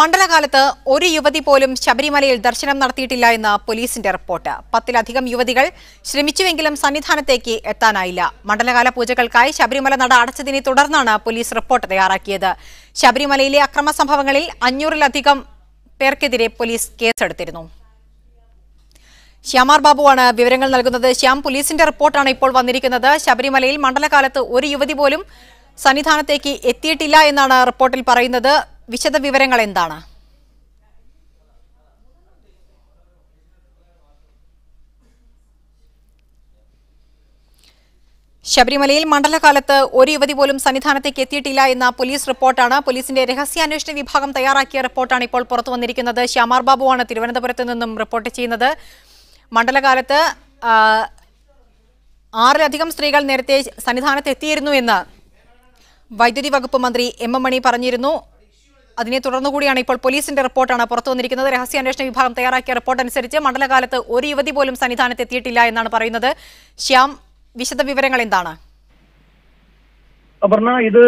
മണ്ഡലകാലത്ത് ഒരു യുവതി പോലും ശബരിമലയിൽ ദർശനം നടത്തിയിട്ടില്ല എന്ന് പോലീസിന്റെ റിപ്പോർട്ട്. പത്തിലധികം യുവതികൾ ശ്രമിച്ചുവെങ്കിലും സന്നിധാനത്തേക്ക് എത്താനായില്ല. മണ്ഡലകാല പൂജകൾക്കായി ശബരിമല നട അടച്ചതിനെ തുടർന്നാണ് പോലീസ് റിപ്പോർട്ട് തയ്യാറാക്കിയത്. ശബരിമലയിലെ അക്രമ സംഭവങ്ങളിൽ അഞ്ഞൂറിലധികം പേർക്കെതിരെ പോലീസ് കേസെടുത്തിരുന്നു. ശ്യാമാർ ബാബുവാണ് വിവരങ്ങൾ നൽകുന്നത്. ശ്യാം പോലീസിന്റെ റിപ്പോർട്ടാണ് ഇപ്പോൾ വന്നിരിക്കുന്നത്. ശബരിമലയിൽ മണ്ഡലകാലത്ത് ഒരു യുവതി പോലും സന്നിധാനത്തേക്ക് എത്തിയിട്ടില്ല എന്നാണ് റിപ്പോർട്ടിൽ പറയുന്നത്. വിശദ വിവരങ്ങൾ എന്താണ് ശബരിമലയിൽ മണ്ഡലകാലത്ത് ഒരു യുവതി പോലും സന്നിധാനത്തേക്ക് എത്തിയിട്ടില്ല എന്ന പോലീസ് റിപ്പോർട്ടാണ്. പോലീസിന്റെ രഹസ്യാന്വേഷണ വിഭാഗം തയ്യാറാക്കിയ റിപ്പോർട്ടാണ് ഇപ്പോൾ പുറത്തു വന്നിരിക്കുന്നത്. ശ്യാമാർ ബാബുവാണ് തിരുവനന്തപുരത്ത് നിന്നും റിപ്പോർട്ട് ചെയ്യുന്നത്. മണ്ഡലകാലത്ത് ആറിലധികം സ്ത്രീകൾ നേരത്തെ സന്നിധാനത്ത് എത്തിയിരുന്നു എന്ന് വൈദ്യുതി വകുപ്പ് മന്ത്രി എം എം മണി പറഞ്ഞിരുന്നു. അതിനെ തുടർന്നുകൂടിയാണ് ഇപ്പോൾ പോലീസിന്റെ റിപ്പോർട്ടാണ് പുറത്തു വന്നിരിക്കുന്നത്. രഹസ്യാന്വേഷണ വിഭാഗം തയ്യാറാക്കിയ റിപ്പോർട്ട് അനുസരിച്ച് മണ്ഡലകാലത്ത് ഒരു യുവതി പോലും സന്നിധാനത്ത് എത്തിയിട്ടില്ല എന്നാണ് പറയുന്നത്. ശ്യാം വിശദ വിവരങ്ങൾ എന്താണ്? അപർണ ഇത്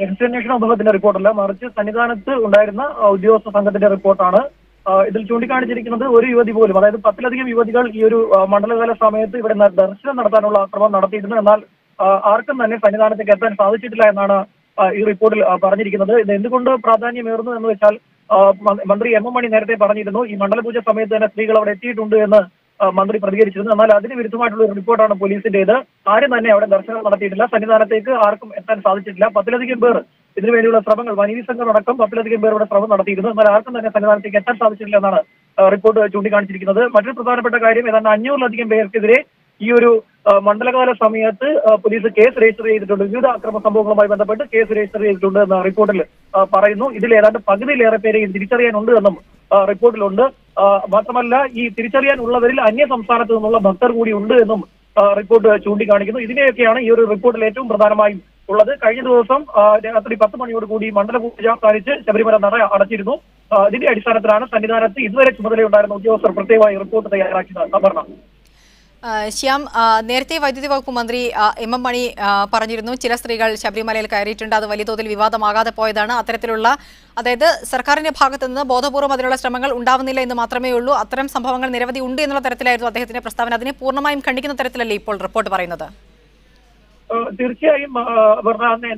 രഹസ്യാന്വേഷണ വിഭാഗത്തിന്റെ റിപ്പോർട്ടല്ല. മറിച്ച് സന്നിധാനത്ത് ഉണ്ടായിരുന്ന ഉദ്യോഗസ്ഥ സംഘത്തിന്റെ റിപ്പോർട്ടാണ്. ഇതിൽ ചൂണ്ടിക്കാണിച്ചിരിക്കുന്നത് ഒരു യുവതി പോലും അതായത് പത്തിലധികം യുവതികൾ ഈ ഒരു മണ്ഡലകാല സമയത്ത് ഇവിടെ ദർശനം നടത്താനുള്ള ശ്രമം നടത്തിയിരുന്നു. എന്നാൽ ആർക്കും തന്നെ സന്നിധാനത്തേക്ക് എത്താൻ സാധിച്ചിട്ടില്ല എന്നാണ് ഈ റിപ്പോർട്ടിൽ പറഞ്ഞിരിക്കുന്നത്. ഇത് എന്തുകൊണ്ട് പ്രാധാന്യമേറുന്നു എന്ന് വെച്ചാൽ മന്ത്രി എം എം മണി നേരത്തെ പറഞ്ഞിരുന്നു ഈ മണ്ഡലപൂജ സമയത്ത് തന്നെ സ്ത്രീകൾ അവിടെ എത്തിയിട്ടുണ്ട് എന്ന് മന്ത്രി പ്രതികരിച്ചിരുന്നു. എന്നാൽ അതിന് വിരുദ്ധമായിട്ടുള്ള ഒരു റിപ്പോർട്ടാണ് പോലീസിന്റേത്. ആരും തന്നെ അവിടെ ദർശനം നടത്തിയിട്ടില്ല. സന്നിധാനത്തേക്ക് ആർക്കും എത്താൻ സാധിച്ചിട്ടില്ല. പത്തിലധികം പേർ ഇതിനുവേണ്ടിയുള്ള ശ്രമങ്ങൾ വനിതി സംഘം അടക്കം പത്തിലധികം പേർ ഇവിടെ ശ്രമം നടത്തിയിരുന്നു. എന്നാൽ ആർക്കും തന്നെ സന്നിധാനത്തേക്ക് എത്താൻ സാധിച്ചിട്ടില്ല എന്നാണ് റിപ്പോർട്ട് ചൂണ്ടിക്കാണിച്ചിരിക്കുന്നത്. മറ്റൊരു പ്രധാനപ്പെട്ട കാര്യം ഏതാണ്ട് അഞ്ഞൂറിലധികം പേർക്കെതിരെ ഈ ഒരു മണ്ഡലകാല സമയത്ത് പോലീസ് കേസ് രജിസ്റ്റർ ചെയ്തിട്ടുണ്ട്. വിവിധ അക്രമ സംഭവങ്ങളുമായി ബന്ധപ്പെട്ട് കേസ് രജിസ്റ്റർ ചെയ്തിട്ടുണ്ട് എന്ന റിപ്പോർട്ടിൽ പറയുന്നു. ഇതിൽ ഏതാണ്ട് പകുതിയിലേറെ പേരെ തിരിച്ചറിയാനുണ്ട് എന്നും റിപ്പോർട്ടിലുണ്ട്. മാത്രമല്ല ഈ തിരിച്ചറിയാനുള്ളവരിൽ അന്യ സംസ്ഥാനത്ത് നിന്നുള്ള ഭക്തർ കൂടി ഉണ്ട് എന്നും റിപ്പോർട്ട് ചൂണ്ടിക്കാണിക്കുന്നു. ഇതിനെയൊക്കെയാണ് ഈ ഒരു റിപ്പോർട്ടിൽ ഏറ്റവും പ്രധാനമായും ഉള്ളത്. കഴിഞ്ഞ ദിവസം രാത്രി പത്ത് മണിയോട് കൂടി മണ്ഡല പൂജ കാണിച്ച് ശബരിമല നട അടച്ചിരുന്നു. ഇതിന്റെ അടിസ്ഥാനത്തിലാണ് സന്നിധാനത്ത് ഇതുവരെ ചുമതലയുണ്ടായിരുന്ന ഉദ്യോഗസ്ഥർ പ്രത്യേകമായി റിപ്പോർട്ട് തയ്യാറാക്കിയത്. ആ, ശ്യാം നേരത്തെ വൈദ്യുതി വകുപ്പ് മന്ത്രി എം എം മണി പറഞ്ഞിരുന്നു. ചില സ്ത്രീകൾ ശബരിമലയിൽ കയറിയിട്ടുണ്ട്. അത് വലിയ തോതിൽ വിവാദമാകാതെ പോയതാണ് അത്തരത്തിലുള്ള അതായത് സർക്കാരിന്റെ ഭാഗത്തു നിന്ന് ബോധപൂർവം അതിനുള്ള ശ്രമങ്ങൾ ഉണ്ടാവുന്നില്ല എന്ന് മാത്രമേ ഉള്ളൂ. അത്തരം സംഭവങ്ങൾ നിരവധി ഉണ്ട് എന്നുള്ള തരത്തിലായിരുന്നു അദ്ദേഹത്തിന്റെ പ്രസ്താവന. അതിനെ പൂർണമായും ഖണ്ഡിക്കുന്ന തരത്തിലല്ലേ ഇപ്പോൾ റിപ്പോർട്ട് പറയുന്നത്? തീർച്ചയായും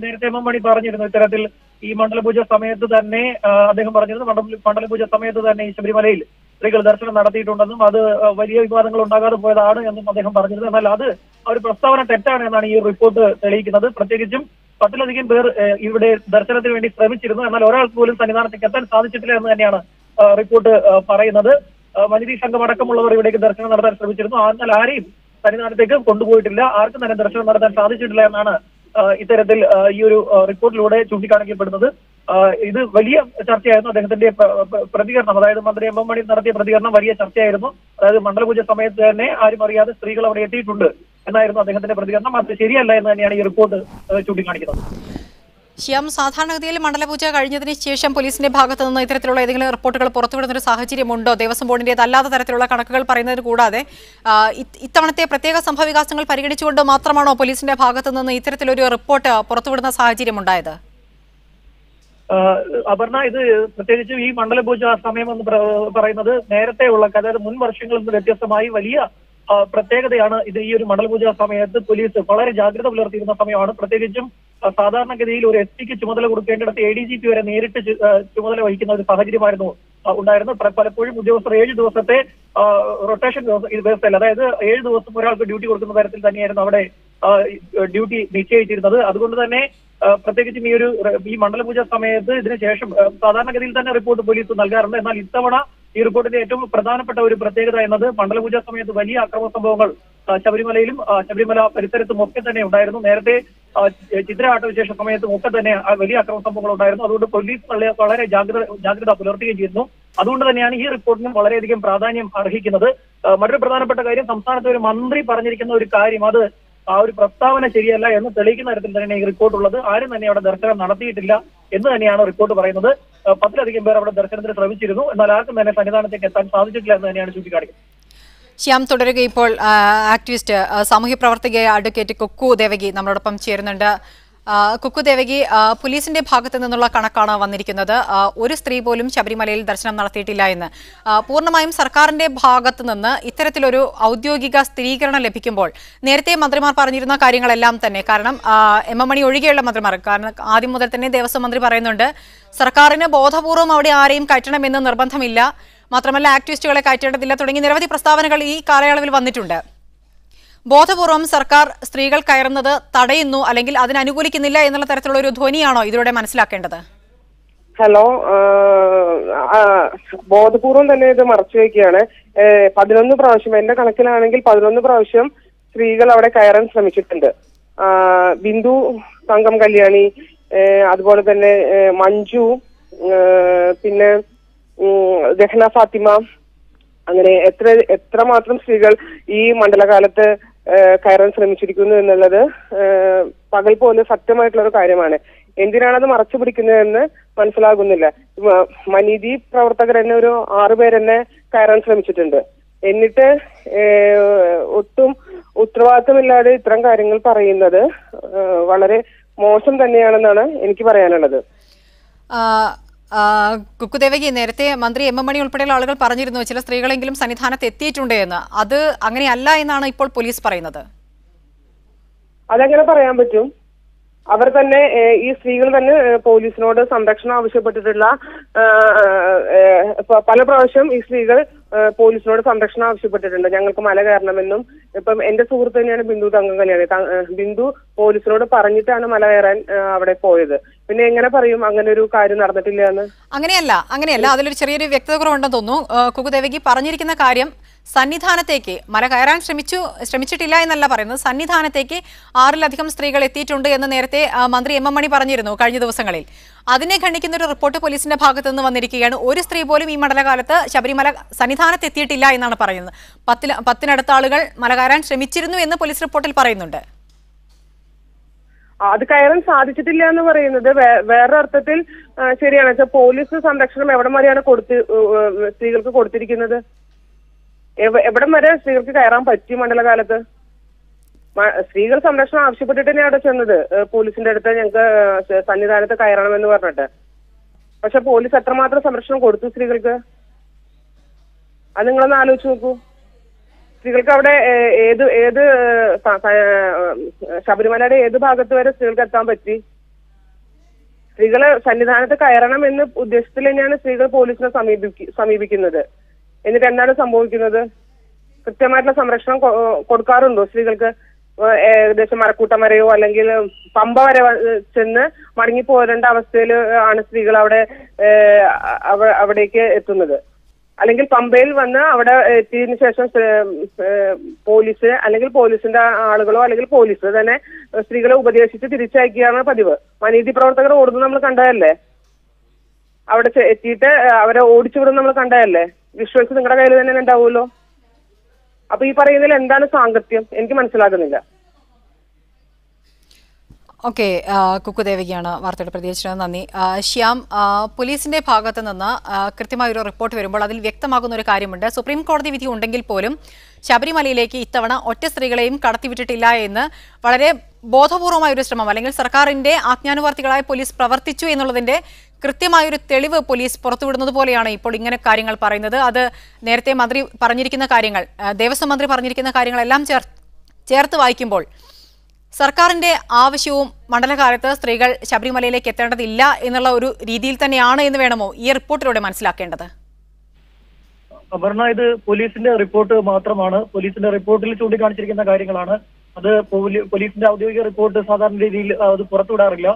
നേരത്തെ എം എം മണി പറഞ്ഞിരുന്നു ഇത്തരത്തിൽ ഈ മണ്ഡലപൂജ സമയത്ത് തന്നെ അദ്ദേഹം പറഞ്ഞിരുന്നു മണ്ഡല മണ്ഡലപൂജ സമയത്ത് തന്നെ ഈ ശബരിമലയിൽ സ്ത്രീകൾ ദർശനം നടത്തിയിട്ടുണ്ടെന്നും അത് വലിയ വിവാദങ്ങൾ ഉണ്ടാകാതെ പോയതാണ് എന്നും അദ്ദേഹം പറഞ്ഞിരുന്നു എന്നാൽ അത് ഒരു പ്രസ്താവന തെറ്റാണ് എന്നാണ് ഈ റിപ്പോർട്ട് തെളിയിക്കുന്നത്. പ്രത്യേകിച്ചും പത്തിലധികം പേർ ഇവിടെ ദർശനത്തിന് വേണ്ടി ശ്രമിച്ചിരുന്നു. എന്നാൽ ഒരാൾക്ക് പോലും സന്നിധാനത്തേക്ക് എത്താൻ സാധിച്ചിട്ടില്ല എന്ന് തന്നെയാണ് റിപ്പോർട്ട് പറയുന്നത്. വനിതി സംഘം അടക്കമുള്ളവർ ഇവിടേക്ക് ദർശനം നടത്താൻ ശ്രമിച്ചിരുന്നു. എന്നാൽ ആരെയും സന്നിധാനത്തേക്ക് കൊണ്ടുപോയിട്ടില്ല. ആർക്കും തന്നെ ദർശനം നടത്താൻ സാധിച്ചിട്ടില്ല എന്നാണ് ഇത്തരത്തിൽ ഈ ഒരു റിപ്പോർട്ടിലൂടെ ചൂണ്ടിക്കാണിക്കപ്പെടുന്നത്. ഇത് വലിയ ചർച്ചയായിരുന്നു. അദ്ദേഹത്തിന്റെ പ്ര- പ്ര- പ്രതികരണം. അതായത് മന്ത്രി എം എം മണി നടത്തിയ പ്രതികരണം വലിയ ചർച്ചയായിരുന്നു. അതായത് മണ്ഡലപൂജ സമയത്ത് തന്നെ ആരും അറിയാതെ സ്ത്രീകൾ അവിടെ എത്തിയിട്ടുണ്ട് എന്നായിരുന്നു അദ്ദേഹത്തിന്റെ പ്രതികരണം. അത് ശരിയല്ല എന്ന് തന്നെയാണ് ഈ റിപ്പോർട്ട് ചൂണ്ടിക്കാണിക്കുന്നത്. ശ്യാം സാധാരണഗതിയിൽ മണ്ഡലപൂജ കഴിഞ്ഞതിന് ശേഷം പോലീസിന്റെ ഭാഗത്ത് നിന്ന് ഇത്തരത്തിലുള്ള ഏതെങ്കിലും റിപ്പോർട്ടുകൾ പുറത്തുവിടുന്ന ഒരു സാഹചര്യമുണ്ടോ? ദേവസ്വം ബോർഡിന്റേതല്ലാത്ത തരത്തിലുള്ള കണക്കുകൾ പറയുന്നത് കൂടാതെ ഇത്തവണത്തെ പ്രത്യേക സംഭവവികാസങ്ങൾ പരിഗണിച്ചുകൊണ്ട് മാത്രമാണോ പോലീസിന്റെ ഭാഗത്ത് നിന്ന് ഇത്തരത്തിലൊരു റിപ്പോർട്ട് പുറത്തുവിടുന്ന സാഹചര്യം ഉണ്ടായത് ആഹ് അപർണ ഇത് പ്രത്യേകിച്ച് ഈ മണ്ഡലപൂജ സമയം എന്ന് പറയുന്നത് നേരത്തെ ഉള്ള അതായത് മുൻ വർഷങ്ങളിൽ നിന്ന് വ്യത്യസ്തമായി വലിയ പ്രത്യേകതയാണ് ഇത് ഈ ഒരു മണ്ഡലപൂജ സമയത്ത് പോലീസ് വളരെ ജാഗ്രത പുലർത്തിയിരുന്ന സമയമാണ്. പ്രത്യേകിച്ചും സാധാരണഗതിയിൽ ഒരു എസ് പിക്ക് ചുമതല കൊടുക്കേണ്ടിടത്ത് എ ഡി ജി പി വരെ നേരിട്ട് ചുമതല വഹിക്കുന്ന ഒരു സാഹചര്യമായിരുന്നു ഉണ്ടായിരുന്നു ഉണ്ടായിരുന്നത്. പലപ്പോഴും ഉദ്യോഗസ്ഥർ ഏഴ് ദിവസത്തെ റൊട്ടേഷൻ വ്യവസ്ഥയിൽ അതായത് ഏഴ് ദിവസം ഒരാൾക്ക് ഡ്യൂട്ടി കൊടുക്കുന്ന തരത്തിൽ തന്നെയായിരുന്നു അവിടെ ഡ്യൂട്ടി നിശ്ചയിച്ചിരുന്നത്. അതുകൊണ്ട് തന്നെ പ്രത്യേകിച്ചും ഈ ഒരു ഈ മണ്ഡലപൂജ സമയത്ത് ഇതിനുശേഷം സാധാരണഗതിയിൽ തന്നെ റിപ്പോർട്ട് പോലീസ് നൽകാറുണ്ട്. എന്നാൽ ഇത്തവണ ഈ റിപ്പോർട്ടിന്റെ ഏറ്റവും പ്രധാനപ്പെട്ട ഒരു പ്രത്യേകത എന്നത് മണ്ഡലപൂജ സമയത്ത് വലിയ അക്രമ സംഭവങ്ങൾ ശബരിമലയിലും ശബരിമല പരിസരത്തും ഒക്കെ തന്നെ ഉണ്ടായിരുന്നു. നേരത്തെ ചിത്ര ആട്ടവിശേഷ സമയത്തും ഒക്കെ തന്നെ വലിയ അക്രമ സംഭവങ്ങൾ ഉണ്ടായിരുന്നു. അതുകൊണ്ട് പോലീസ് വളരെ- ജാഗ്രത ജാഗ്രത പുലർത്തുകയും ചെയ്യുന്നു. അതുകൊണ്ട് തന്നെയാണ് ഈ റിപ്പോർട്ടിനും വളരെയധികം പ്രാധാന്യം അർഹിക്കുന്നത്. മറ്റൊരു പ്രധാനപ്പെട്ട കാര്യം സംസ്ഥാനത്തെ ഒരു മന്ത്രി പറഞ്ഞിരിക്കുന്ന ഒരു കാര്യം അത് ആ ഒരു പ്രസ്താവന ശരിയല്ല എന്ന് തെളിയിക്കുന്ന തരത്തിൽ തന്നെയാണ് ഈ റിപ്പോർട്ട് ഉള്ളത്. ആരും തന്നെ അവിടെ ദർശനം നടത്തിയിട്ടില്ല എന്ന് തന്നെയാണ് റിപ്പോർട്ട് പറയുന്നത്. പത്തിലധികം പേർ അവിടെ ദർശനത്തിന് ശ്രമിച്ചിരുന്നു. എന്നാൽ ആർക്കും തന്നെ സന്നിധാനത്തേക്ക് എത്താൻ സാധിച്ചിട്ടില്ല എന്ന് തന്നെയാണ് ചൂണ്ടിക്കാണിക്കുന്നത്. ശ്യാം തുടരുക ഇപ്പോൾ ആക്ടിവിസ്റ്റ് സാമൂഹ്യ പ്രവർത്തകയായ അഡ്വക്കേറ്റ് കൊക്കു ദേവകി നമ്മളോടൊപ്പം ചേരുന്നുണ്ട്. കുക്കു ദേവകി പോലീസിന്റെ ഭാഗത്തു നിന്നുള്ള കണക്കാണ് വന്നിരിക്കുന്നത്. ഒരു സ്ത്രീ പോലും ശബരിമലയിൽ ദർശനം നടത്തിയിട്ടില്ല എന്ന്. പൂർണമായും സർക്കാരിന്റെ ഭാഗത്തു നിന്ന് ഇത്തരത്തിലൊരു ഔദ്യോഗിക സ്ഥിരീകരണം ലഭിക്കുമ്പോൾ നേരത്തെ മന്ത്രിമാർ പറഞ്ഞിരുന്ന കാര്യങ്ങളെല്ലാം തന്നെ. കാരണം എം എം മണി ഒഴികെയുള്ള മന്ത്രിമാർ. കാരണം ആദ്യം മുതൽ തന്നെ ദേവസ്വം മന്ത്രി പറയുന്നുണ്ട് സർക്കാരിന് ബോധപൂർവം അവിടെ ആരെയും കയറ്റണമെന്ന് നിർബന്ധമില്ല. മാത്രമല്ല ആക്ടിവിസ്റ്റുകളെ കയറ്റേണ്ടതില്ല തുടങ്ങി നിരവധി പ്രസ്താവനകൾ ഈ കാലയളവിൽ വന്നിട്ടുണ്ട്. ബോധപൂർവം സർക്കാർ സ്ത്രീകൾ കയറുന്നത് തടയുന്നു അല്ലെങ്കിൽ അതിനനുകൂലിക്കുന്നില്ല എന്നുള്ള തരത്തിലുള്ള ഒരു ധ്വനിയാണോ ഇതിലൂടെ മനസ്സിലാക്കേണ്ടത്? ഹലോ ബോധപൂർവം തന്നെ ഇത് മറച്ചു വെക്കുകയാണ്. ഏ, പതിനൊന്ന് പ്രാവശ്യം എന്റെ കണക്കിലാണെങ്കിൽ പതിനൊന്ന് പ്രാവശ്യം സ്ത്രീകൾ അവിടെ കയറാൻ ശ്രമിച്ചിട്ടുണ്ട്. ബിന്ദു സംഘം കല്യാണി അതുപോലെ തന്നെ മഞ്ജു പിന്നെ ദഹന ഫാത്തിമ അങ്ങനെ എത്ര എത്ര മാത്രം സ്ത്രീകൾ ഈ മണ്ഡലകാലത്ത് കയറാൻ ശ്രമിച്ചിരിക്കുന്നു എന്നുള്ളത് പകൽ പോലെ സത്യമായിട്ടുള്ള ഒരു കാര്യമാണ്. എന്തിനാണത് മറച്ചു പിടിക്കുന്നതെന്ന് മനസ്സിലാകുന്നില്ല. മനീതി പ്രവർത്തകർ തന്നെ ഒരു ആറുപേരെന്നെ കയറാൻ ശ്രമിച്ചിട്ടുണ്ട്. എന്നിട്ട് ഒട്ടും ഉത്തരവാദിത്തമില്ലാതെ ഇത്തരം കാര്യങ്ങൾ പറയുന്നത് വളരെ മോശം തന്നെയാണെന്നാണ് എനിക്ക് പറയാനുള്ളത്. കുക്കുദേവകി നേരത്തെ മന്ത്രി എം എം മണി ഉൾപ്പെടെയുള്ള ആളുകൾ പറഞ്ഞിരുന്നു ചില സ്ത്രീകളെങ്കിലും സന്നിധാനത്ത് എത്തിയിട്ടുണ്ട് എന്ന്. അത് അങ്ങനെയല്ല എന്നാണ് ഇപ്പോൾ പോലീസ് പറയുന്നത്. അതെങ്ങനെ പറയാൻ പറ്റും? അവർ തന്നെ ഈ സ്ത്രീകൾ തന്നെ പോലീസിനോട് സംരക്ഷണം ആവശ്യപ്പെട്ടിട്ടുള്ള പല പ്രാവശ്യം ഈ സ്ത്രീകൾ പോലീസിനോട് സംരക്ഷണം ആവശ്യപ്പെട്ടിട്ടുണ്ട്. ഞങ്ങൾക്ക് മല കയറണമെന്നും ഇപ്പം എന്റെ സുഹൃത്ത് തന്നെയാണ് ബിന്ദു തങ്കം കല്യാണി ബിന്ദു പോലീസിനോട് പറഞ്ഞിട്ടാണ് മല കയറാൻ അവിടെ പോയത്. പിന്നെ എങ്ങനെ പറയും? അങ്ങനെ ഒരു കാര്യം നടന്നിട്ടില്ല എന്ന്? അങ്ങനെയല്ല അങ്ങനെയല്ല. അതിലൊരു ചെറിയൊരു വ്യക്തത കുറവുണ്ടെന്ന് തോന്നുന്നു. ആ, കുക്കുദേവകി പറഞ്ഞിരിക്കുന്ന കാര്യം സന്നിധാനത്തേക്ക് മല കയറാൻ ശ്രമിച്ചു ശ്രമിച്ചിട്ടില്ല എന്നല്ല പറയുന്നത്. സന്നിധാനത്തേക്ക് ആറിലധികം സ്ത്രീകൾ എത്തിയിട്ടുണ്ട് എന്ന് നേരത്തെ മന്ത്രി എം എം മണി പറഞ്ഞിരുന്നു കഴിഞ്ഞ ദിവസങ്ങളിൽ. അതിനെ ഖണ്ഡിക്കുന്ന ഒരു റിപ്പോർട്ട് പോലീസിന്റെ ഭാഗത്തു നിന്ന് വന്നിരിക്കുകയാണ്. ഒരു സ്ത്രീ പോലും ഈ മണ്ഡലകാലത്ത് ശബരിമല സന്നിധാനത്ത് എത്തിയിട്ടില്ല എന്നാണ് പറയുന്നത്. പത്തിൽ പത്തിനടുത്ത ആളുകൾ മല കയറാൻ ശ്രമിച്ചിരുന്നു എന്ന് പോലീസ് റിപ്പോർട്ടിൽ പറയുന്നുണ്ട്. അത് കയറാൻ സാധിച്ചിട്ടില്ല എന്ന് പറയുന്നത് വേറെ അർത്ഥത്തിൽ ശരിയാണ്. പോലീസ് സംരക്ഷണം എവിടെ വരെയാണ് കൊടുത്ത് സ്ത്രീകൾക്ക് കൊടുത്തിരിക്കുന്നത്? എവിടം വരെ സ്ത്രീകൾക്ക് കയറാൻ പറ്റി മണ്ഡലകാലത്ത് സ്ത്രീകൾ സംരക്ഷണം ആവശ്യപ്പെട്ടിട്ട് തന്നെ അവിടെ ചെന്നത്. പോലീസിന്റെ അടുത്ത് ഞങ്ങൾക്ക് സന്നിധാനത്ത് കയറണമെന്ന് പറഞ്ഞിട്ട്. പക്ഷെ പോലീസ് എത്രമാത്രം സംരക്ഷണം കൊടുത്തു സ്ത്രീകൾക്ക്? അത് നിങ്ങളൊന്ന് ആലോചിച്ച് നോക്കൂ. സ്ത്രീകൾക്ക് അവിടെ ഏത് ഏത് ശബരിമലയുടെ ഏത് ഭാഗത്ത് വരെ സ്ത്രീകൾക്ക് എത്താൻ പറ്റി? സ്ത്രീകൾ സന്നിധാനത്ത് കയറണം എന്ന ഉദ്ദേശത്തിൽ തന്നെയാണ് സ്ത്രീകൾ പോലീസിനെ സമീപിക്ക സമീപിക്കുന്നത്. എന്നിട്ട് എന്താണ് സംഭവിക്കുന്നത്? കൃത്യമായിട്ടുള്ള സംരക്ഷണം കൊടുക്കാറുണ്ടോ സ്ത്രീകൾക്ക്? ഏകദേശം മരക്കൂട്ടം വരെയോ അല്ലെങ്കിൽ പമ്പ വരെ ചെന്ന് മടങ്ങി പോരേണ്ട അവസ്ഥയിൽ ആണ് സ്ത്രീകൾ അവിടെ അവിടേക്ക് എത്തുന്നത്. അല്ലെങ്കിൽ പമ്പയിൽ വന്ന് അവിടെ എത്തിയതിന് ശേഷം പോലീസ് അല്ലെങ്കിൽ പോലീസിന്റെ ആളുകളോ അല്ലെങ്കിൽ പോലീസ് തന്നെ സ്ത്രീകളെ ഉപദേശിച്ച് തിരിച്ചയക്കുകയാണ് പതിവ്. മനീതി പ്രവർത്തകർ ഓടുന്നത് നമ്മൾ കണ്ടതല്ലേ? അവിടെ എത്തിയിട്ട് അവരെ ഓടിച്ചു വിടുന്നത് നമ്മൾ കണ്ടതല്ലേ? വിഷ്വൽസ് നിങ്ങളുടെ കയ്യിൽ തന്നെ ഉണ്ടാവുമല്ലോ? അപ്പൊ ഈ പറയുന്നതിൽ എന്താണ് സാങ്കത്യം? എനിക്ക് മനസ്സിലാകുന്നില്ല. ഓക്കെ കുക്കുദേവികയാണ് വാർത്തയുടെ പ്രതികരിച്ചത് നന്ദി. ശ്യാം പോലീസിന്റെ ഭാഗത്ത് നിന്ന് കൃത്യമായ ഒരു റിപ്പോർട്ട് വരുമ്പോൾ അതിൽ വ്യക്തമാകുന്ന ഒരു കാര്യമുണ്ട്. സുപ്രീം കോടതി വിധി ഉണ്ടെങ്കിൽ പോലും ശബരിമലയിലേക്ക് ഇത്തവണ ഒറ്റ സ്ത്രീകളെയും കടത്തിവിട്ടിട്ടില്ല എന്ന് വളരെ ബോധപൂർവമായ ഒരു ശ്രമം അല്ലെങ്കിൽ സർക്കാരിന്റെ ആജ്ഞാനുവർത്തികളായ പോലീസ് പ്രവർത്തിച്ചു എന്നുള്ളതിന്റെ കൃത്യമായൊരു തെളിവ് പോലീസ് പുറത്തുവിടുന്നത് പോലെയാണ് ഇപ്പോൾ ഇങ്ങനെ കാര്യങ്ങൾ പറയുന്നത്. അത് നേരത്തെ മന്ത്രി പറഞ്ഞിരിക്കുന്ന കാര്യങ്ങൾ ദേവസ്വം മന്ത്രി പറഞ്ഞിരിക്കുന്ന കാര്യങ്ങളെല്ലാം ചേർ ചേർത്ത് വായിക്കുമ്പോൾ സർക്കാരിന്റെ ആവശ്യവും മണ്ഡലകാലത്ത് സ്ത്രീകൾ ശബരിമലയിലേക്ക് എത്തേണ്ടതില്ല എന്നുള്ള ഒരു രീതിയിൽ തന്നെയാണ് എന്ന് വേണമോ ഈ റിപ്പോർട്ടിലൂടെ മനസ്സിലാക്കേണ്ടത്? അപർണ ഇത് പോലീസിന്റെ റിപ്പോർട്ട് മാത്രമാണ്. പോലീസിന്റെ റിപ്പോർട്ടിൽ ചൂണ്ടിക്കാണിച്ചിരിക്കുന്ന കാര്യങ്ങളാണ്. അത് പോലീസിന്റെ ഔദ്യോഗിക റിപ്പോർട്ട് സാധാരണ രീതിയിൽ അത് പുറത്തുവിടാറില്ല.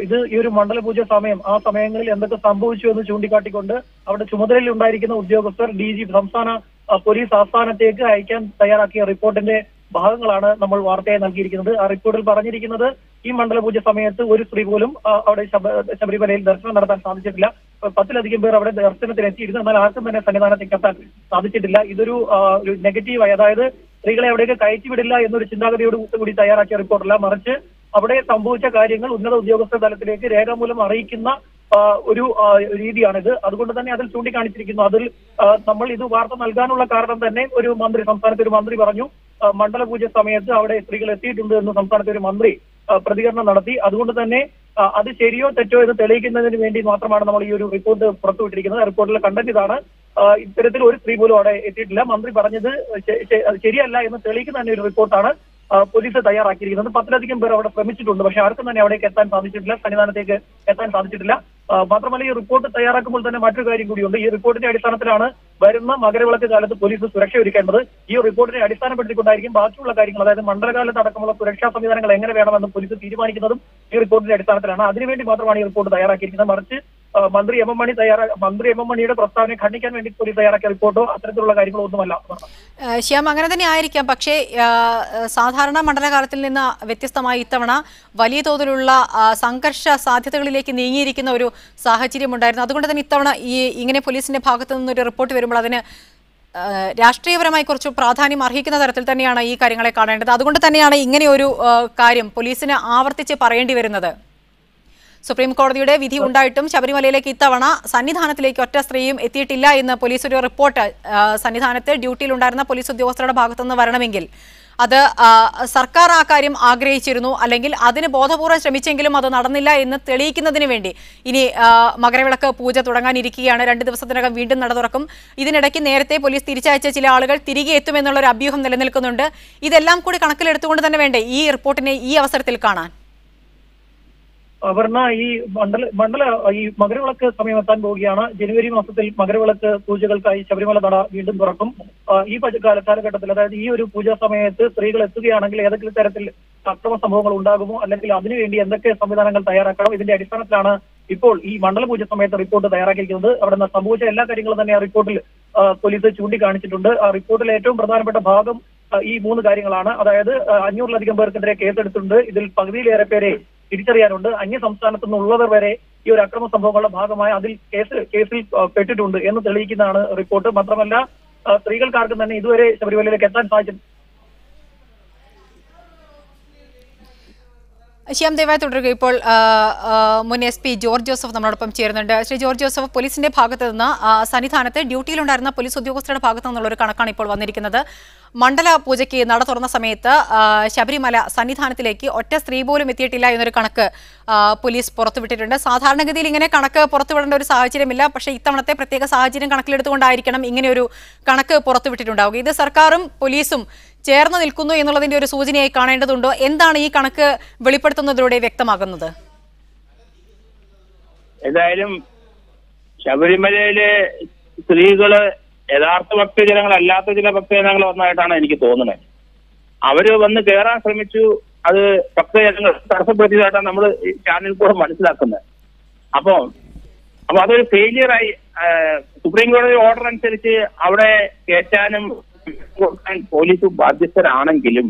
ഇത് ഈ ഒരു മണ്ഡലപൂജ സമയം ആ സമയങ്ങളിൽ എന്തൊക്കെ സംഭവിച്ചു എന്ന് ചൂണ്ടിക്കാട്ടിക്കൊണ്ട് അവിടെ ചുമതലയിൽ ഉണ്ടായിരിക്കുന്ന ഉദ്യോഗസ്ഥർ ഡി ജി സംസ്ഥാന പോലീസ് ആസ്ഥാനത്തേക്ക് അയക്കാൻ തയ്യാറാക്കിയ റിപ്പോർട്ടിന്റെ ഭാഗങ്ങളാണ് നമ്മൾ വാർത്തയായി നൽകിയിരിക്കുന്നത്. ആ റിപ്പോർട്ടിൽ പറഞ്ഞിരിക്കുന്നത് ഈ മണ്ഡലപൂജ സമയത്ത് ഒരു സ്ത്രീ പോലും അവിടെ ശബ- ശബരിമലയിൽ ദർശനം നടത്താൻ സാധിച്ചിട്ടില്ല. പത്തിലധികം പേർ അവിടെ ദർശനത്തിന് എത്തിയിരുന്നു എന്നാൽ ആർക്കും തന്നെ സന്നിധാനത്തേക്ക് എത്താൻ സാധിച്ചിട്ടില്ല. ഇതൊരു നെഗറ്റീവായി അതായത് സ്ത്രീകളെ അവിടേക്ക് കയറ്റിവിടില്ല എന്നൊരു ചിന്താഗതിയോട് കൂടി തയ്യാറാക്കിയ റിപ്പോർട്ടല്ല. മറിച്ച് അവിടെ സംഭവിച്ച കാര്യങ്ങൾ ഉന്നത ഉദ്യോഗസ്ഥ തലത്തിലേക്ക് രേഖാമൂലം അറിയിക്കുന്ന ഒരു രീതിയാണിത്. അതുകൊണ്ട് തന്നെ അതിൽ ചൂണ്ടിക്കാണിച്ചിരിക്കുന്നു. അതിൽ നമ്മൾ ഇത് വാർത്ത നൽകാനുള്ള കാരണം തന്നെ ഒരു മന്ത്രി സംസ്ഥാനത്തെ ഒരു മന്ത്രി പറഞ്ഞു മണ്ഡലപൂജ മണ്ഡല പൂജ സമയത്ത് അവിടെ സ്ത്രീകൾ എത്തിയിട്ടുണ്ട് എന്ന് സംസ്ഥാനത്തെ ഒരു മന്ത്രി പ്രതികരണം നടത്തി. അതുകൊണ്ട് തന്നെ അത് ശരിയോ തെറ്റോ എന്ന് തെളിയിക്കുന്നതിന് വേണ്ടി മാത്രമാണ് നമ്മൾ ഈ ഒരു റിപ്പോർട്ട് പുറത്തുവിട്ടിരിക്കുന്നത്. റിപ്പോർട്ടിലെ കണ്ടന്റ് ഇതാണ്. ഇത്തരത്തിൽ ഒരു സ്ത്രീ പോലും അവിടെ എത്തിയിട്ടില്ല. മന്ത്രി പറഞ്ഞത് ശരിയല്ല എന്ന് തെളിയിക്കുന്ന തന്നെ ഒരു റിപ്പോർട്ടാണ് പോലീസ് തയ്യാറാക്കിയിരിക്കുന്നത്. പത്തിലധികം പേർ അവിടെ ശ്രമിച്ചിട്ടുണ്ട് പക്ഷെ ആർക്കും തന്നെ അവിടേക്ക് എത്താൻ സാധിച്ചിട്ടില്ല സന്നിധാനത്തേക്ക് എത്താൻ സാധിച്ചിട്ടില്ല. മാത്രമല്ല ഈ റിപ്പോർട്ട് തയ്യാറാക്കുമ്പോൾ തന്നെ മറ്റൊരു കാര്യം കൂടിയുണ്ട്. ഈ റിപ്പോർട്ടിന്റെ അടിസ്ഥാനത്തിലാണ് വരുന്ന മകരവിളക്ക് കാലത്ത് പോലീസ് സുരക്ഷ ഒരുക്കേണ്ടത്. ഈ റിപ്പോർട്ടിനെ അടിസ്ഥാനപ്പെടുത്തിക്കൊണ്ടായിരിക്കും ബാക്കിയുള്ള കാര്യങ്ങൾ അതായത് മണ്ഡലകാലത്ത് അടക്കമുള്ള സുരക്ഷാ സംവിധാനങ്ങൾ എങ്ങനെ വേണമെന്ന് പോലീസ് തീരുമാനിക്കുന്നതും ഈ റിപ്പോർട്ടിന്റെ അടിസ്ഥാനത്തിലാണ്. അതിനുവേണ്ടി മാത്രമാണ് ഈ റിപ്പോർട്ട് തയ്യാറാക്കിയിരിക്കുന്നത്. മറിച്ച് മന്ത്രി എം എം മണി തയ്യാറാ മന്ത്രി എം എം മണിയുടെ പ്രസ്താവനയെ ഖണ്ഡിക്കാൻ വേണ്ടി പോലീസ് തയ്യാറാക്കിയ റിപ്പോർട്ടോ അത്തരത്തിലുള്ള കാര്യങ്ങളോ ഒന്നുമല്ല ശ്യാം അങ്ങനെ തന്നെ ആയിരിക്കാം. പക്ഷേ സാധാരണ മണ്ഡലകാലത്തിൽ നിന്ന് വ്യത്യസ്തമായി ഇത്തവണ വലിയ തോതിലുള്ള സംഘർഷ സാധ്യതകളിലേക്ക് നീങ്ങിയിരിക്കുന്ന ഒരു സാഹചര്യം ഉണ്ടായിരുന്നു. അതുകൊണ്ട് തന്നെ ഇത്തവണ ഈ ഇങ്ങനെ പോലീസിന്റെ ഭാഗത്തു നിന്നൊരു റിപ്പോർട്ട് വരുമ്പോൾ അതിന് രാഷ്ട്രീയപരമായി കുറച്ച് പ്രാധാന്യം അർഹിക്കുന്ന തരത്തിൽ തന്നെയാണ് ഈ കാര്യങ്ങളെ കാണേണ്ടത്. അതുകൊണ്ട് തന്നെയാണ് ഇങ്ങനെ ഒരു കാര്യം പോലീസിന് ആവർത്തിച്ച് പറയേണ്ടി വരുന്നത്. സുപ്രീം കോടതിയുടെ വിധി ഉണ്ടായിട്ടും ശബരിമലയിലേക്ക് ഇത്തവണ സന്നിധാനത്തിലേക്ക് ഒറ്റ സ്ത്രീയും എത്തിയിട്ടില്ല എന്ന് പോലീസ് ഒരു റിപ്പോർട്ട് സന്നിധാനത്ത് ഡ്യൂട്ടിയിലുണ്ടായിരുന്ന പോലീസ് ഉദ്യോഗസ്ഥരുടെ ഭാഗത്തുനിന്ന് വരണമെങ്കിൽ. അത് സർക്കാർ ആ കാര്യം ആഗ്രഹിച്ചിരുന്നു. അല്ലെങ്കിൽ അതിന് ബോധപൂർവം ശ്രമിച്ചെങ്കിലും അത് നടന്നില്ല എന്ന് തെളിയിക്കുന്നതിന് വേണ്ടി ഇനി മകരവിളക്ക് പൂജ തുടങ്ങാനിരിക്കുകയാണ്. രണ്ട് ദിവസത്തിനകം വീണ്ടും നട തുറക്കും. ഇതിനിടയ്ക്ക് നേരത്തെ പോലീസ് തിരിച്ചയച്ച ചില ആളുകൾ തിരികെ എത്തുമെന്നുള്ള ഒരു അഭ്യൂഹം നിലനിൽക്കുന്നുണ്ട്. ഇതെല്ലാം കൂടി കണക്കിലെടുത്തുകൊണ്ട് തന്നെ വേണ്ടേ ഈ റിപ്പോർട്ടിനെ ഈ അവസരത്തിൽ കാണാൻ? അപർണ ഈ മണ്ഡല മണ്ഡല ഈ മകരവിളക്ക് സമയമെത്താൻ പോവുകയാണ്. ജനുവരി മാസത്തിൽ മകരവിളക്ക് പൂജകൾക്കായി ശബരിമല നട വീണ്ടും തുറക്കും. ഈ കാലഘട്ടത്തിൽ അതായത് ഈ ഒരു പൂജാ സമയത്ത് സ്ത്രീകൾ എത്തുകയാണെങ്കിൽ ഏതെങ്കിലും തരത്തിൽ അക്രമ സംഭവങ്ങൾ ഉണ്ടാകുമോ? അല്ലെങ്കിൽ അതിനുവേണ്ടി എന്തൊക്കെ സംവിധാനങ്ങൾ തയ്യാറാക്കണം? ഇതിന്റെ അടിസ്ഥാനത്തിലാണ് ഇപ്പോൾ ഈ മണ്ഡല പൂജ സമയത്ത് റിപ്പോർട്ട് തയ്യാറാക്കിയിരിക്കുന്നത്. അവിടെ നിന്ന് സംഭവിച്ച എല്ലാ കാര്യങ്ങളും തന്നെ ആ റിപ്പോർട്ടിൽ പോലീസ് ചൂണ്ടിക്കാണിച്ചിട്ടുണ്ട്. ആ റിപ്പോർട്ടിൽ ഏറ്റവും പ്രധാനപ്പെട്ട ഭാഗം ഈ മൂന്ന് കാര്യങ്ങളാണ്. അതായത് അഞ്ഞൂറിലധികം പേർക്കെതിരെ കേസെടുത്തിട്ടുണ്ട്. ഇതിൽ പകുതിയിലേറെ പേരെ തിരിച്ചറിയാനുണ്ട്. അന്യ സംസ്ഥാനത്തു നിന്നുള്ളവർ വരെ ഈ ഒരു അക്രമ സംഭവങ്ങളുടെ ഭാഗമായി അതിൽ കേസ് കേസിൽ പെട്ടിട്ടുണ്ട് എന്ന് തെളിയിക്കുന്നതാണ് റിപ്പോർട്ട്. മാത്രമല്ല സ്ത്രീകൾക്കാർക്കും തന്നെ ഇതുവരെ ശബരിമലയിലേക്ക് എത്താൻ സാധിച്ചു ശ്യാം ദയവായി തുടരുക ഇപ്പോൾ മുൻ എസ് പി ജോർജ് ജോസഫ് നമ്മളോടൊപ്പം ചേരുന്നുണ്ട്. ശ്രീ ജോർജ് ജോസഫ് പോലീസിന്റെ ഭാഗത്ത് നിന്ന് സന്നിധാനത്ത് ഡ്യൂട്ടിയിലുണ്ടായിരുന്ന പോലീസ് ഉദ്യോഗസ്ഥരുടെ ഭാഗത്ത് നിന്നുള്ള ഒരു കണക്കാണ് ഇപ്പോൾ വന്നിരിക്കുന്നത്. മണ്ഡല പൂജയ്ക്ക് നട തുറന്ന സമയത്ത് ശബരിമല സന്നിധാനത്തിലേക്ക് ഒറ്റ സ്ത്രീ പോലും എത്തിയിട്ടില്ല എന്നൊരു കണക്ക് പോലീസ് പുറത്തുവിട്ടിട്ടുണ്ട്. സാധാരണഗതിയിൽ ഇങ്ങനെ കണക്ക് പുറത്തുവിടേണ്ട ഒരു സാഹചര്യമില്ല. പക്ഷേ ഇത്തവണത്തെ പ്രത്യേക സാഹചര്യം കണക്കിലെടുത്തുകൊണ്ടായിരിക്കണം ഇങ്ങനെയൊരു കണക്ക് പുറത്തുവിട്ടിട്ടുണ്ടാവുക. ഇത് സർക്കാരും പോലീസും ചേർന്ന് നിൽക്കുന്നു എന്നുള്ളതിന്റെ ഒരു സൂചനയായി കാണേണ്ടതുണ്ടോ. എന്താണ് ഈ കണക്ക് വെളിപ്പെടുത്തുന്നതിലൂടെ വ്യക്തമാകുന്നത്? ഏതായാലും ശബരിമലയിലെ സ്ത്രീകൾ യഥാർത്ഥ ഭക്തജനങ്ങളല്ലാത്ത ചില ഭക്തജനങ്ങൾ ഒന്നായിട്ടാണ് എനിക്ക് തോന്നുന്നത്. അവർ വന്ന് കയറാൻ ശ്രമിച്ചു. അത് ഭക്തജനങ്ങൾ തടസ്സപ്പെടുത്തിയതായിട്ടാണ് നമ്മൾ ചാനലിൽ കൂടെ മനസ്സിലാക്കുന്നത്. അപ്പോ അപ്പൊ അതൊരു ഫെയിലിയറായി സുപ്രീം കോടതി ഓർഡർ അനുസരിച്ച് അവിടെ കയറ്റാനും കൊടുക്കാൻ പോലീസ് ബാധ്യസ്ഥരാണെങ്കിലും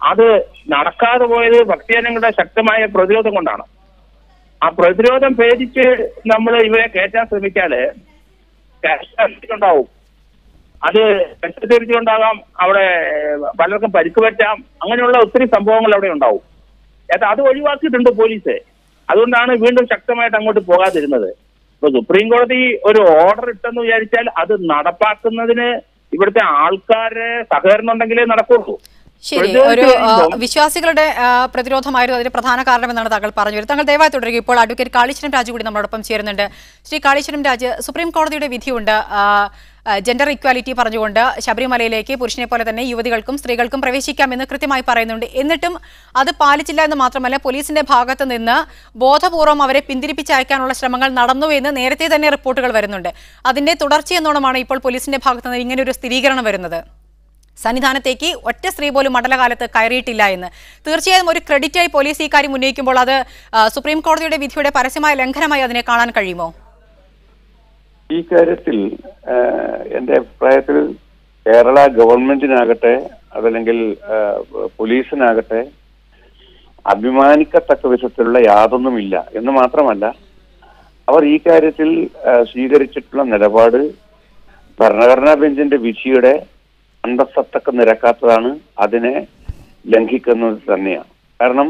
അത് നടക്കാതെ പോയത് ഭക്തജനങ്ങളുടെ ശക്തമായ പ്രതിരോധം കൊണ്ടാണ്. ആ പ്രതിരോധം ഭേദിച്ച് നമ്മൾ ഇവരെ കയറ്റാൻ ശ്രമിച്ചാൽ ഉണ്ടാവും അത് രക്തത്തിരിച്ചുണ്ടാകാം അവിടെ പലർക്കും പരിക്ക് പറ്റാം അങ്ങനെയുള്ള ഒത്തിരി സംഭവങ്ങൾ അവിടെ ഉണ്ടാവും. അത് അത് ഒഴിവാക്കിയിട്ടുണ്ട് പോലീസ്. അതുകൊണ്ടാണ് വീണ്ടും ശക്തമായിട്ട് അങ്ങോട്ട് പോകാതിരുന്നത്. ഇപ്പൊ സുപ്രീം കോടതി ഒരു ഓർഡർ ഇട്ടെന്ന് വിചാരിച്ചാൽ അത് നടപ്പാക്കുന്നതിന് ഇവിടുത്തെ ആൾക്കാരെ സഹകരണം ഉണ്ടെങ്കിലേ നടക്കുള്ളൂ. ശരി ഒരു വിശ്വാസികളുടെ പ്രതിരോധമായിരുന്നു അതിന് പ്രധാന കാരണമെന്നാണ് താങ്കൾ പറഞ്ഞു വരുന്നത് താങ്കൾ ദയവായി തുടരുക. ഇപ്പോൾ അഡ്വക്കേറ്റ് കാളീശ്വരം രാജു കൂടി നമ്മളോടൊപ്പം ചേരുന്നുണ്ട്. ശ്രീ കാളീശ്വരം രാജ് സുപ്രീം കോടതിയുടെ വിധിയുണ്ട്. ജെൻഡർ ഇക്വാലിറ്റി പറഞ്ഞുകൊണ്ട് ശബരിമലയിലേക്ക് പുരുഷനെ പോലെ തന്നെ യുവതികൾക്കും സ്ത്രീകൾക്കും പ്രവേശിക്കാമെന്ന് കൃത്യമായി പറയുന്നുണ്ട്. എന്നിട്ടും അത് പാലിച്ചില്ല എന്ന് മാത്രമല്ല പോലീസിന്റെ ഭാഗത്ത് നിന്ന് ബോധപൂർവം അവരെ പിന്തിരിപ്പിച്ചയക്കാനുള്ള ശ്രമങ്ങൾ നടന്നു എന്ന് നേരത്തെ തന്നെ റിപ്പോർട്ടുകൾ വരുന്നുണ്ട്. അതിന്റെ തുടർച്ചയെന്നോണമാണ് ഇപ്പോൾ പോലീസിന്റെ ഭാഗത്ത് നിന്ന് ഇങ്ങനെ ഒരു സ്ഥിരീകരണം വരുന്നത്. സന്നിധാനത്തേക്ക് ഒറ്റ സ്ത്രീ പോലും മണ്ഡലകാലത്ത് കയറിയിട്ടില്ല എന്ന്. തീർച്ചയായും ഒരു ക്രെഡിറ്റായി പോലീസ് ഈ കാര്യം ഉന്നയിക്കുമ്പോൾ അത് സുപ്രീം കോടതിയുടെ വിധിയുടെ പരസ്യമായ ലംഘനമായി അതിനെ കാണാൻ കഴിയുമോ? ഈ കാര്യത്തിൽ എന്റെ അഭിപ്രായത്തിൽ കേരള ഗവൺമെന്റിനാകട്ടെ അതല്ലെങ്കിൽ പോലീസിനാകട്ടെ അഭിമാനിക്കത്തക്ക വിധത്തിലുള്ള യാതൊന്നുമില്ല എന്ന് മാത്രമല്ല അവർ ഈ കാര്യത്തിൽ സ്വീകരിച്ചിട്ടുള്ള നിലപാട് ഭരണഘടനാ ബെഞ്ചിന്റെ വിധിയുടെ അന്തസ്സത്തക്ക നിരക്കാത്തതാണ് അതിനെ ലംഘിക്കുന്നത് തന്നെയാണ്. കാരണം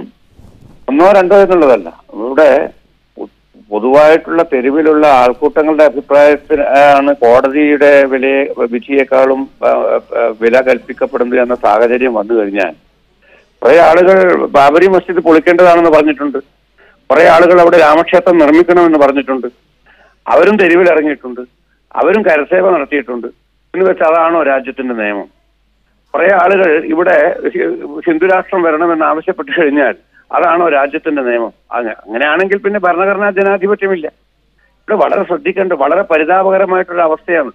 ഒന്നോ രണ്ടോ എന്നുള്ളതല്ല. ഇവിടെ പൊതുവായിട്ടുള്ള തെരുവിലുള്ള ആൾക്കൂട്ടങ്ങളുടെ അഭിപ്രായത്തിന് ആണ് കോടതിയുടെ വിലയെ വിധിയേക്കാളും വില കൽപ്പിക്കപ്പെടുന്നത് എന്ന സാഹചര്യം വന്നു കഴിഞ്ഞാൽ കുറെ ആളുകൾ ബാബരി മസ്ജിദ് പൊളിക്കേണ്ടതാണെന്ന് പറഞ്ഞിട്ടുണ്ട്. കുറെ ആളുകൾ അവിടെ രാമക്ഷേത്രം നിർമ്മിക്കണമെന്ന് പറഞ്ഞിട്ടുണ്ട്. അവരും തെരുവിലിറങ്ങിയിട്ടുണ്ട് അവരും കരസേവ നടത്തിയിട്ടുണ്ട്. എന്ന് വെച്ചാൽ അതാണോ രാജ്യത്തിന്റെ നിയമം. കുറെ ആളുകൾ ഇവിടെ ഹിന്ദുരാഷ്ട്രം വരണമെന്ന് ആവശ്യപ്പെട്ടു കഴിഞ്ഞാൽ അതാണോ രാജ്യത്തിന്റെ നിയമം? അങ്ങ- അങ്ങനെയാണെങ്കിൽ പിന്നെ ഭരണഘടനാ ജനാധിപത്യമില്ല. ഇവിടെ വളരെ ശ്രദ്ധിക്കേണ്ട വളരെ പരിതാപകരമായിട്ടുള്ള അവസ്ഥയാണ്.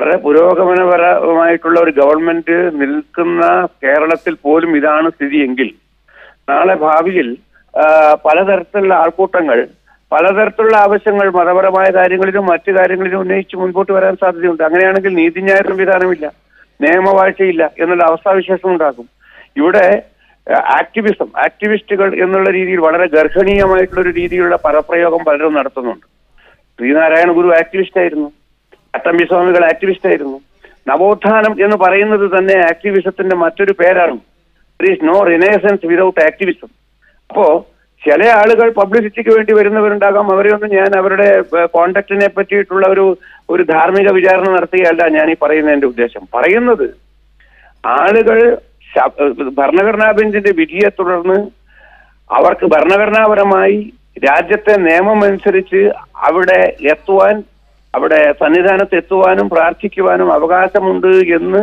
വളരെ പുരോഗമനപരമായിട്ടുള്ള ഒരു ഗവൺമെന്റ് നിൽക്കുന്ന കേരളത്തിൽ പോലും ഇതാണ് സ്ഥിതിയെങ്കിൽ നാളെ ഭാവിയിൽ പലതരത്തിലുള്ള ആൾക്കൂട്ടങ്ങൾ പലതരത്തിലുള്ള ആവശ്യങ്ങൾ മതപരമായ കാര്യങ്ങളിലും മറ്റു കാര്യങ്ങളിലും ഉന്നയിച്ച് മുൻപോട്ട് വരാൻ സാധ്യതയുണ്ട്. അങ്ങനെയാണെങ്കിൽ നീതിന്യായ സംവിധാനമില്ല നിയമവാഴ്ചയില്ല എന്നുള്ള അവസ്ഥാവിശേഷം ഉണ്ടാക്കും ഇവിടെ ആക്ടിവിസം ആക്ടിവിസ്റ്റുകൾ എന്നുള്ള രീതിയിൽ വളരെ ഗർഭണീയമായിട്ടുള്ള ഒരു രീതിയിലുള്ള പദപ്രയോഗം പലരും നടത്തുന്നുണ്ട്. ശ്രീനാരായണ ഗുരു ആക്ടിവിസ്റ്റ് ആയിരുന്നു അട്ടമ്പി സ്വാമികൾ ആക്ടിവിസ്റ്റ് ആയിരുന്നു നവോത്ഥാനം എന്ന് പറയുന്നത് തന്നെ ആക്ടിവിസത്തിന്റെ മറ്റൊരു പേരാണ്. നോ റിനേസൻസ് വിതൗട്ട് ആക്ടിവിസം അപ്പോ ചില ആളുകൾ പബ്ലിസിറ്റിക്ക് വേണ്ടി വരുന്നവരുണ്ടാകാം. അവരെ ഒന്നും ഞാൻ അവരുടെ കോണ്ടക്റ്റിനെ പറ്റിയിട്ടുള്ള ഒരു ഒരു ധാർമ്മിക വിചാരണ നടത്തുകയല്ല ഞാൻ ഈ പറയുന്നതിന്റെ ഉദ്ദേശം. പറയുന്നത് ആളുകൾ ഭരണഘടനാ ബെഞ്ചിന്റെ വിധിയെ തുടർന്ന് അവർക്ക് ഭരണഘടനാപരമായി രാജ്യത്തെ നിയമമനുസരിച്ച് അവിടെ എത്തുവാൻ അവിടെ സന്നിധാനത്ത് എത്തുവാനും പ്രാർത്ഥിക്കുവാനും അവകാശമുണ്ട് എന്ന്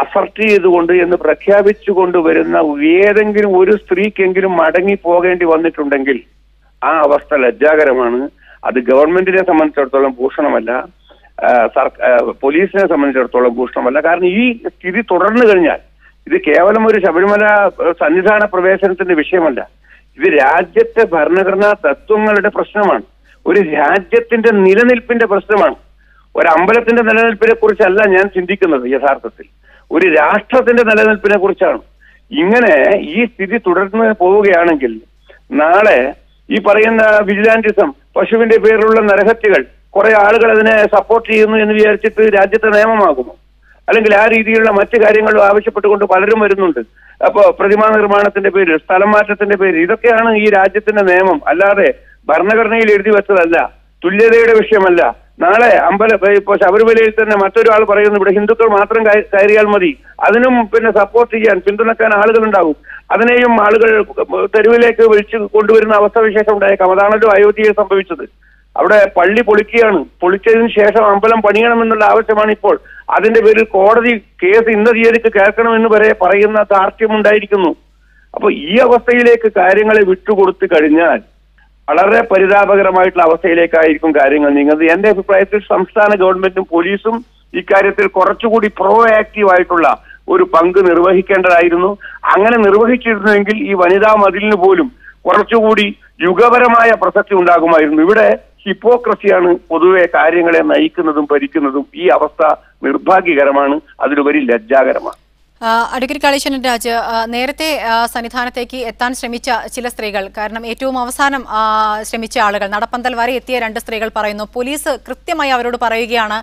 അസർട്ട് ചെയ്തുകൊണ്ട് എന്ന് പ്രഖ്യാപിച്ചുകൊണ്ട് വരുന്ന ഏതെങ്കിലും ഒരു സ്ത്രീക്കെങ്കിലും മടങ്ങി പോകേണ്ടി വന്നിട്ടുണ്ടെങ്കിൽ ആ അവസ്ഥ ലജ്ജാകരമാണ്. അത് ഗവൺമെന്റിനെ സംബന്ധിച്ചിടത്തോളം ഭൂഷണമല്ല സർക്കാർ പോലീസിനെ സംബന്ധിച്ചിടത്തോളം ഭൂഷണമല്ല. കാരണം ഈ സ്ഥിതി തുടർന്നു കഴിഞ്ഞാൽ ഇത് കേവലം ഒരു ശബരിമല സന്നിധാന പ്രവേശനത്തിന്റെ വിഷയമല്ല. ഇത് രാജ്യത്തെ ഭരണഘടനാ തത്വങ്ങളുടെ പ്രശ്നമാണ്. ഒരു രാജ്യത്തിന്റെ നിലനിൽപ്പിന്റെ പ്രശ്നമാണ്. ഒരു അമ്പലത്തിന്റെ നിലനിൽപ്പിനെ കുറിച്ചല്ല ഞാൻ ചിന്തിക്കുന്നത് യഥാർത്ഥത്തിൽ. ഒരു രാഷ്ട്രത്തിന്റെ നിലനിൽപ്പിനെ കുറിച്ചാണ്. ഇങ്ങനെ ഈ സ്ഥിതി തുടർന്ന് പോവുകയാണെങ്കിൽ നാളെ ഈ പറയുന്ന വിജിലാന്റിസം പശുവിന്റെ പേരിലുള്ള നരഹത്യകൾ കുറെ ആളുകൾ അതിനെ സപ്പോർട്ട് ചെയ്യുന്നു എന്ന് വിചാരിച്ചിട്ട് രാജ്യത്തെ നിയമമാകുമോ? അല്ലെങ്കിൽ ആ രീതിയിലുള്ള മറ്റു കാര്യങ്ങളും ആവശ്യപ്പെട്ടുകൊണ്ട് പലരും വരുന്നുണ്ട്. അപ്പോ പ്രതിമാ നിർമ്മാണത്തിന്റെ പേര് സ്ഥലം മാറ്റത്തിന്റെ പേര് ഇതൊക്കെയാണ് ഈ രാജ്യത്തിന്റെ നിയമം. അല്ലാതെ ഭരണഘടനയിൽ എഴുതി വെച്ചതല്ല തുല്യതയുടെ വിഷയമല്ല. നാളെ അമ്പല ഇപ്പൊ ശബരിമലയിൽ തന്നെ മറ്റൊരാൾ പറയുന്നു ഇവിടെ ഹിന്ദുക്കൾ മാത്രം കയറിയാൽ മതി. അതിനും പിന്നെ സപ്പോർട്ട് ചെയ്യാൻ പിന്തുണക്കാൻ ആളുകൾ ഉണ്ടാവും അതിനെയും ആളുകൾ തെരുവിലേക്ക് വിളിച്ചു കൊണ്ടുവരുന്ന അവസ്ഥ വിശേഷം ഉണ്ടായേക്കാം. അതാണല്ലോ അയോധ്യയിൽ സംഭവിച്ചത്. അവിടെ പള്ളി പൊളിക്കുകയാണ്. പൊളിച്ചതിന് ശേഷം അമ്പലം പണിയണമെന്നുള്ള ആവശ്യമാണ് ഇപ്പോൾ അതിന്റെ പേരിൽ കോടതി കേസ് ഇന്ന തീയതിക്ക് കേൾക്കണമെന്ന് വരെ പറയുന്ന ധാർഷ്ട്യമുണ്ടായിരിക്കുന്നു അപ്പൊ ഈ അവസ്ഥയിലേക്ക് കാര്യങ്ങളെ വിട്ടുകൊടുത്തു കഴിഞ്ഞാൽ വളരെ പരിതാപകരമായിട്ടുള്ള അവസ്ഥയിലേക്കായിരിക്കും കാര്യങ്ങൾ നീങ്ങുന്നത്. എന്റെ അഭിപ്രായത്തിൽ സംസ്ഥാന ഗവൺമെന്റും പോലീസും ഇക്കാര്യത്തിൽ കുറച്ചുകൂടി പ്രോ ആയിട്ടുള്ള ഒരു പങ്ക് നിർവഹിക്കേണ്ടതായിരുന്നു. അങ്ങനെ നിർവഹിച്ചിരുന്നുവെങ്കിൽ ഈ വനിതാ മതിലിന് പോലും കുറച്ചുകൂടി യുഗപരമായ പ്രസക്തി ഉണ്ടാകുമായിരുന്നു. ഇവിടെ ഹിപ്പോക്രസിയാണ് പൊതുവെ കാര്യങ്ങളെ നയിക്കുന്നതും ഭരിക്കുന്നതും ഈ അവസ്ഥ നിർഭാഗ്യകരമാണ്. അതിലുപരി ലജ്ജാകരമാണ്. അഡ്വക്കേറ്റ് കാളീശ്വരൻ രാജ് നേരത്തെ സന്നിധാനത്തേക്ക് എത്താൻ ശ്രമിച്ച ചില സ്ത്രീകൾ കാരണം ഏറ്റവും അവസാനം ശ്രമിച്ച ആളുകൾ നടപ്പന്തൽ വരെ എത്തിയ രണ്ട് സ്ത്രീകൾ പറയുന്നു പോലീസ് കൃത്യമായി അവരോട് പറയുകയാണ്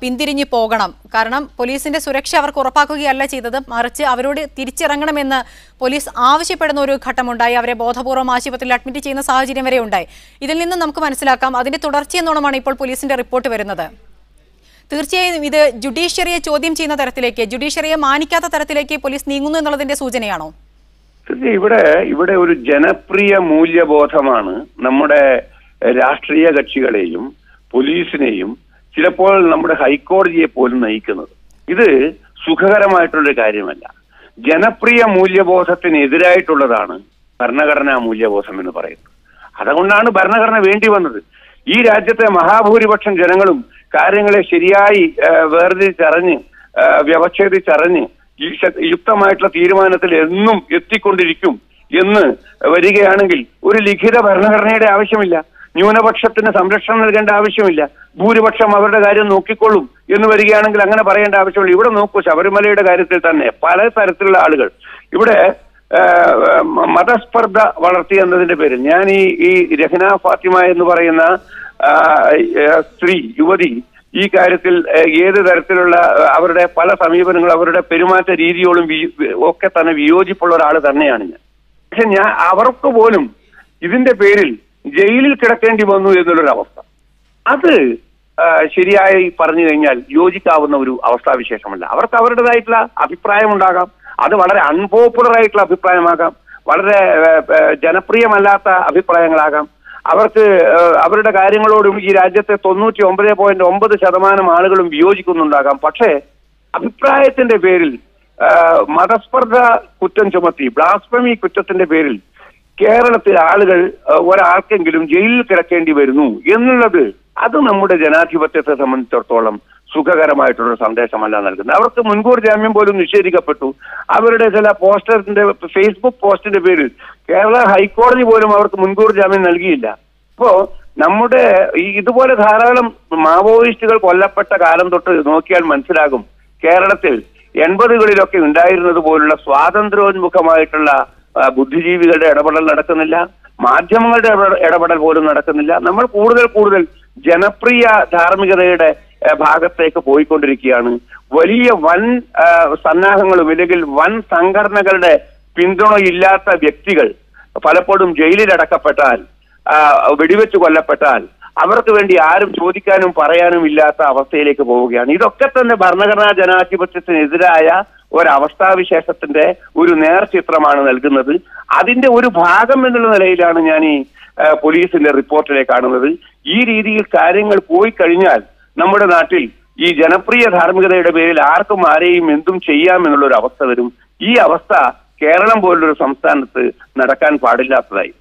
പിന്തിരിഞ്ഞു പോകണം. കാരണം പോലീസിന്റെ സുരക്ഷ അവർക്ക് ഉറപ്പാക്കുകയല്ല ചെയ്തത്. മറിച്ച് അവരോട് തിരിച്ചിറങ്ങണമെന്ന് പോലീസ് ആവശ്യപ്പെടുന്ന ഒരു ഘട്ടമുണ്ടായി. അവരെ ബോധപൂർവം ആശുപത്രിയിൽ അഡ്മിറ്റ് ചെയ്യുന്ന സാഹചര്യം വരെ ഉണ്ടായി. ഇതിൽ നിന്ന് നമുക്ക് മനസ്സിലാക്കാം അതിന്റെ തുടർച്ചയെന്നോണമാണ് ഇപ്പോൾ പോലീസിന്റെ റിപ്പോർട്ട് വരുന്നത്. തീർച്ചയായും ഇത് ജുഡീഷ്യറിയെ ചോദ്യം ചെയ്യുന്ന തരത്തിലേക്ക് ജുഡീഷ്യറിയെ മാനിക്കാത്ത തരത്തിലേക്ക് പോലീസ് നീങ്ങുന്നു എന്നുള്ളതിന്റെ സൂചനയാണോ? ഇവിടെ ഇവിടെ ഒരു ജനപ്രിയ മൂല്യബോധമാണ് നമ്മുടെ രാഷ്ട്രീയ കക്ഷികളെയും പോലീസിനെയും ചിലപ്പോൾ നമ്മുടെ ഹൈക്കോടതിയെ പോലും നയിക്കുന്നത്. ഇത് സുഖകരമായിട്ടുള്ളൊരു കാര്യമല്ല. ജനപ്രിയ മൂല്യബോധത്തിനെതിരായിട്ടുള്ളതാണ് ഭരണഘടനാ മൂല്യബോധം എന്ന് പറയുന്നത്. അതുകൊണ്ടാണ് ഭരണഘടന വേണ്ടി വന്നത്. ഈ രാജ്യത്തെ മഹാഭൂരിപക്ഷം ജനങ്ങളും കാര്യങ്ങളെ ശരിയായി വേർതിരിച്ചറിഞ്ഞ് വ്യവച്ഛേദിച്ചറിഞ്ഞ് യുക്തമായിട്ടുള്ള തീരുമാനത്തിൽ എന്നും എത്തിക്കൊണ്ടിരിക്കും എന്ന് വരികയാണെങ്കിൽ ഒരു ലിഖിത ഭരണഘടനയുടെ ആവശ്യമില്ല. ന്യൂനപക്ഷത്തിന് സംരക്ഷണം നൽകേണ്ട ആവശ്യമില്ല. ഭൂരിപക്ഷം അവരുടെ കാര്യം നോക്കിക്കൊള്ളും എന്ന് വരികയാണെങ്കിൽ അങ്ങനെ പറയേണ്ട ആവശ്യമില്ല. ഇവിടെ നോക്കൂ ശബരിമലയുടെ കാര്യത്തിൽ തന്നെ പല തരത്തിലുള്ള ആളുകൾ. ഇവിടെ മതസ്പർദ്ധ വളർത്തി എന്നതിന്റെ പേരിൽ. ഞാൻ ഈ ഈ രഹ്ന ഫാത്തിമ എന്ന് പറയുന്ന സ്ത്രീ യുവതി ഈ കാര്യത്തിൽ ഏത് തരത്തിലുള്ള അവരുടെ പല സമീപനങ്ങളും അവരുടെ പെരുമാറ്റ രീതിയോടും ഒക്കെ തന്നെ വിയോജിപ്പുള്ള ഒരാൾ തന്നെയാണ് ഞാൻ. പക്ഷെ ഞാൻ അവർക്ക് പോലും ഇതിന്റെ പേരിൽ ജയിലിൽ കിടക്കേണ്ടി വന്നു എന്നുള്ളൊരു അവസ്ഥ. അത് ശരിയായി പറഞ്ഞു കഴിഞ്ഞാൽ യോജിക്കാവുന്ന ഒരു അവസ്ഥാവിശേഷമല്ല. അവർക്ക് അവരുടേതായിട്ടുള്ള അഭിപ്രായം ഉണ്ടാകാം അത് വളരെ അൺപോപ്പുലർ ആയിട്ടുള്ള അഭിപ്രായമാകാം. വളരെ ജനപ്രിയമല്ലാത്ത അഭിപ്രായങ്ങളാകാം. അവർക്ക് അവരുടെ കാര്യങ്ങളോടും ഈ രാജ്യത്തെ തൊണ്ണൂറ്റി ഒമ്പത് പോയിന്റ് ഒമ്പത് ശതമാനം ആളുകളും വിയോജിക്കുന്നുണ്ടാകാം. പക്ഷേ അഭിപ്രായത്തിന്റെ പേരിൽ മതസ്പർദ്ധ കുറ്റം ചുമത്തി ബ്ലാസ്ഫമി കുറ്റത്തിന്റെ പേരിൽ കേരളത്തിൽ ആളുകൾ ഒരാൾക്കെങ്കിലും ജയിലിൽ കിടക്കേണ്ടി വരുന്നു എന്നുള്ളത് അത് നമ്മുടെ ജനാധിപത്യത്തെ സംബന്ധിച്ചിടത്തോളം സുഖകരമായിട്ടുള്ള സന്ദേശമല്ല നൽകുന്നത്. അവർക്ക് മുൻകൂർ ജാമ്യം പോലും നിഷേധിക്കപ്പെട്ടു. അവരുടെ ചില പോസ്റ്ററിന്റെ ഫേസ്ബുക്ക് പോസ്റ്റിന്റെ പേരിൽ കേരള ഹൈക്കോടതി പോലും അവർക്ക് മുൻകൂർ ജാമ്യം നൽകിയില്ല. അപ്പോ നമ്മുടെ ഈ ഇതുപോലെ ധാരാളം മാവോയിസ്റ്റുകൾ കൊല്ലപ്പെട്ട കാലം തൊട്ട് നോക്കിയാൽ മനസ്സിലാകും. കേരളത്തിൽ എൺപതുകളിലൊക്കെ ഉണ്ടായിരുന്നത് പോലുള്ള സ്വാതന്ത്ര്യോന്മുഖമായിട്ടുള്ള ബുദ്ധിജീവികളുടെ ഇടപെടൽ നടക്കുന്നില്ല. മാധ്യമങ്ങളുടെ ഇടപെടൽ- പോലും നടക്കുന്നില്ല. നമ്മൾ കൂടുതൽ കൂടുതൽ ജനപ്രിയ ധാർമ്മികതയുടെ ഭാഗത്തേക്ക് പോയിക്കൊണ്ടിരിക്കുകയാണ്. വലിയ വൻ സന്നാഹങ്ങളും ഇല്ലെങ്കിൽ വൻ സംഘടനകളുടെ പിന്തുണയില്ലാത്ത വ്യക്തികൾ പലപ്പോഴും ജയിലിലടക്കപ്പെട്ടാൽ വെടിവെച്ച് കൊല്ലപ്പെട്ടാൽ അവർക്ക് വേണ്ടി ആരും ചോദിക്കാനും പറയാനും ഇല്ലാത്ത അവസ്ഥയിലേക്ക് പോവുകയാണ്. ഇതൊക്കെ തന്നെ ഭരണഘടനാ ജനാധിപത്യത്തിനെതിരായ ഒരവസ്ഥാവിശേഷത്തിന്റെ ഒരു നേർചിത്രമാണ് നൽകുന്നത്. അതിന്റെ ഒരു ഭാഗം എന്നുള്ള നിലയിലാണ് ഞാൻ ഈ പോലീസിന്റെ റിപ്പോർട്ടിലെ കാണുന്നത്. ഈ രീതിയിൽ കാര്യങ്ങൾ പോയി കഴിഞ്ഞാൽ നമ്മുടെ നാട്ടിൽ ഈ ജനപ്രിയ ധാർമ്മികതയുടെ പേരിൽ ആർക്കും ആരെയും എന്തും ചെയ്യാം എന്നുള്ള ഒരു അവസ്ഥ വരും. ഈ അവസ്ഥ കേരളം പോലുള്ളൊരു സംസ്ഥാനത്ത് നടക്കാൻ പാടില്ലാത്തതായി.